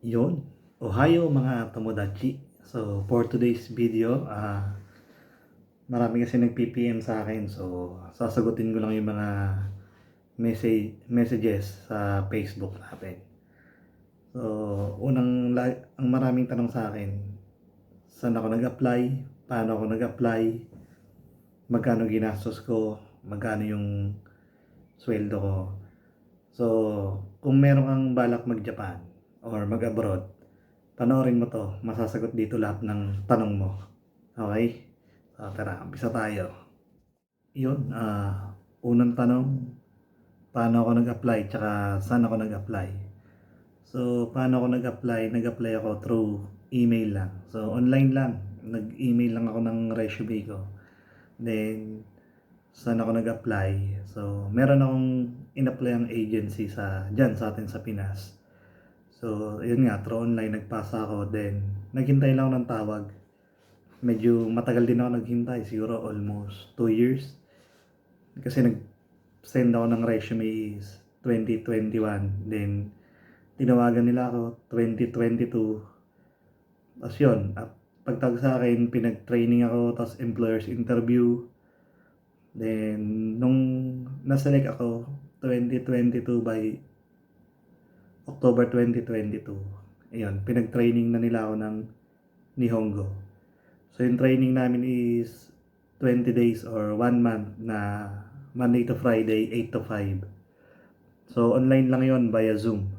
Yun. Ohio mga Tomodachi. So, for today's video, ah marami kasi nag-PPM sa akin. So, sasagutin ko lang yung mga message, messages sa Facebook natin. So, unang, ang maraming tanong sa akin, saan ako nag-apply, paano ako nag-apply, magkano ginastos ko, magkano yung sweldo ko. So, kung meron kang balak mag-Japan or mag-abroad, panoorin mo to. Masasagot dito lahat ng tanong mo. Okay? So, tara, umpisa tayo. Yun, ah, unang tanong, paano ako nag-apply, tsaka saan ako nag-apply. So, paano ako nag-apply? Nag-apply ako through email lang. So, online lang. Nag-email lang ako ng resume ko. Then, saan ako nag-apply? So, meron akong in-apply ang agency sa, dyan sa atin sa Pinas. So, yun nga, through online, nagpasa ako. Then, naghintay lang ako ng tawag. Medyo matagal din ako naghintay. Siguro almost 2 years. Kasi nag-send ako ng resume is 2021. Then, tinawagan nila ako 2022. Tapos yun, ah, pagtag sa akin, pinag-training ako, tapos employer's interview. Then, nung naselect ako, 2022 by October 2022. Ayun, pinag-training na nila ako ng Nihongo. So, yung training namin is 20 days or 1 month na Monday to Friday, 8 to 5. So, online lang yon via Zoom.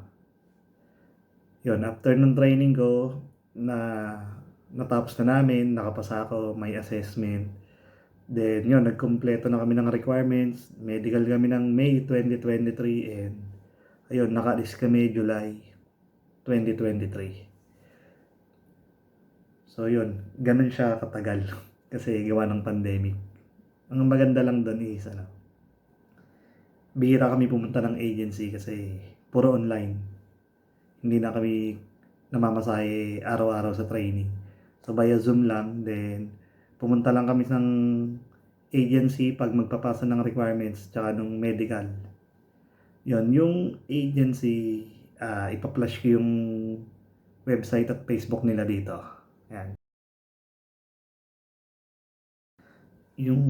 Yun, after nung training ko, na natapos na namin, nakapasa ako, may assessment. Then, yun, nagkumpleto na kami ng requirements. Medical kami ng May 2023 and ayun, naka-list kami July 2023. So, yun, ganun siya katagal kasi gawa ng pandemic. Ang maganda lang doon is, ano, bihira kami pumunta ng agency kasi puro online. Hindi na kami namamasahe araw-araw sa training. So, via Zoom lang, then, pumunta lang kami ng agency pag magpapasa ng requirements tsaka nung medical. Yon yung agency, ah ipa-flash ko yung website at Facebook nila dito. Yan. Yung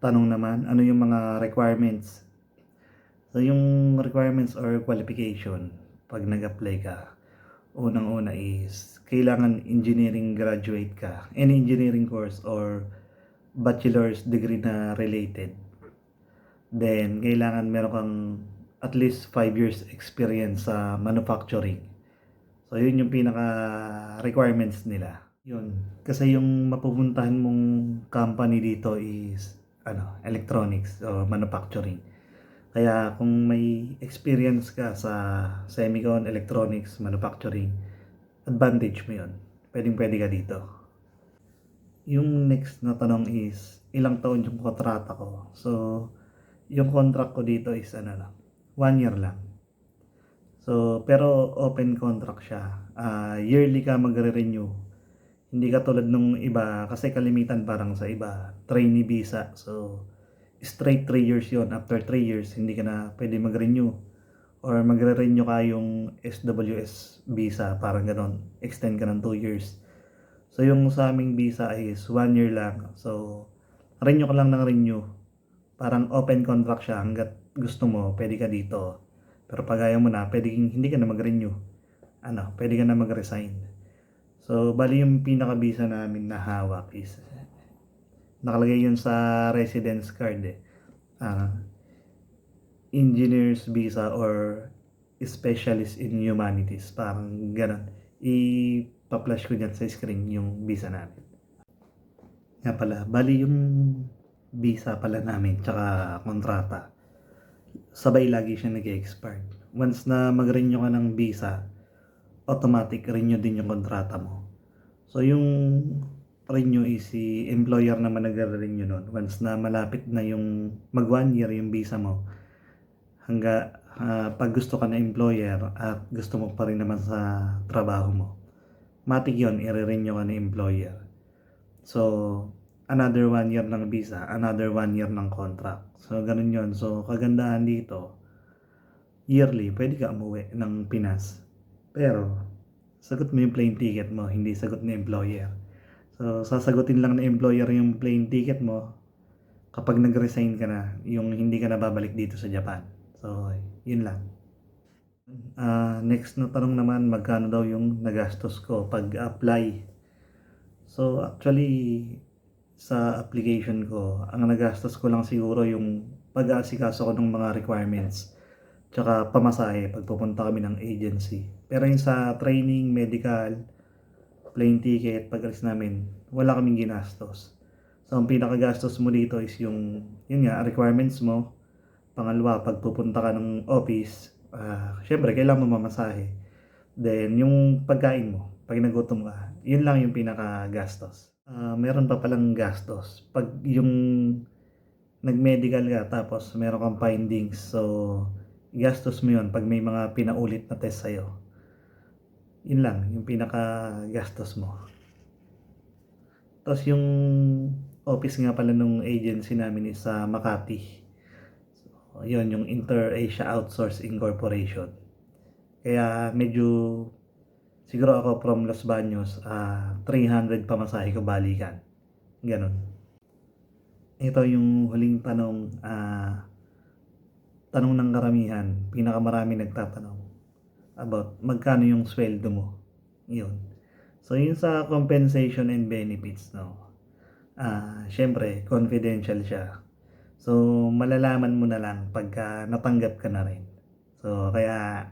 tanong naman, ano yung mga requirements? So, yung requirements or qualification pag nag-apply ka, unang-una is kailangan engineering graduate ka. Any engineering course or bachelor's degree na related. Then, kailangan meron kang at least 5 years experience sa manufacturing. So, yun yung pinaka requirements nila. Yun. Kasi yung mapupuntahan mong company dito is ano, electronics o manufacturing. Kaya kung may experience ka sa semicon, electronics, manufacturing, advantage mo yun. Pwedeng pwede ka dito. Yung next na tanong is, ilang taon yung kontrata ko? So, yung contract ko dito is ano lang, one year lang. So, pero open contract siya. Ah, yearly ka magre-renew. Hindi ka tulad nung iba, kasi kalimitan parang sa iba, trainee visa. So, straight 3 years yon After 3 years, hindi ka na pwede mag-renew. Or magre-renew ka yung SWS visa, parang ganon. Extend ka ng 2 years. So, yung sa aming visa is 1 year lang. So, renew ka lang ng renew. Parang open contract siya hanggat gusto mo, pwede ka dito. Pero pag ayaw mo na, pwede hindi ka na mag-renew. Ano, pwede ka na mag-resign. So, bali yung pinaka-visa namin na hawak is nakalagay yun sa residence card eh. Ah, engineer's visa or specialist in humanities. Parang ganun. Ipa-flash ko dyan sa screen yung visa namin. Nga pala, bali yung visa pala namin, tsaka kontrata. Sabay lagi siya nag-expire. Once na mag-renew ka ng visa, automatic renew din yung kontrata mo. So yung renew is si employer naman nagre-renew nun. Once na malapit na yung mag one year yung visa mo, hangga ah, pag gusto ka na employer at gusto mo pa rin naman sa trabaho mo, matik yun, i-renew ka ni employer. So, another one year ng visa, another one year ng contract. So, ganun yun. So, kagandahan dito, yearly, pwede ka umuwi ng Pinas. Pero, sagot mo yung plane ticket mo, hindi sagot ng employer. So, sasagutin lang ng employer yung plane ticket mo kapag nag-resign ka na, yung hindi ka na babalik dito sa Japan. So, yun lang. Ah, next na tanong naman, magkano daw yung nagastos ko pag-apply? So, actually, sa application ko, ang nagastos ko lang siguro yung pag-aasikaso ko ng mga requirements tsaka pamasahe pag pupunta kami ng agency. Pero yung sa training, medical, plane ticket, pag alis namin, wala kaming ginastos. So, ang pinakagastos mo dito is yung, yun nga, requirements mo. Pangalawa, pag pupunta ka ng office, ah, syempre, kailangan mo mamasahe. Then, yung pagkain mo, pag nagutom ka, yun lang yung pinakagastos. Ah, meron pa palang gastos. Pag yung nag-medical ka, tapos meron kang findings, so, gastos mo yun pag may mga pinaulit na test sa'yo. Yun lang, yung pinaka-gastos mo. Tapos yung office nga pala nung agency namin is sa Makati. So, yun, yung Inter-Asia Outsource Incorporation. Kaya medyo, siguro ako from Los Baños, ah 300 pamasahe ko balikan. Ganon. Ito yung huling tanong, ah tanong ng karamihan, pinakamarami nagtatanong about magkano yung sweldo mo. Yun. So, yun sa compensation and benefits, no? Ah, syempre, confidential siya. So, malalaman mo na lang pagka natanggap ka na rin. So, kaya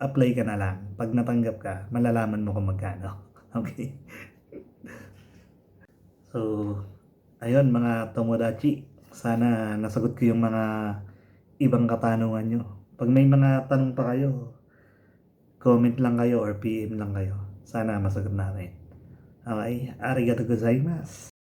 apply ka na lang. Pag natanggap ka, malalaman mo kung magkano. Okay? So, ayun mga tomodachi. Sana nasagot ko yung mga ibang katanungan nyo. Pag may mga tanong pa kayo, comment lang kayo or PM lang kayo. Sana masagot namin. Okay, arigato gozaimasu.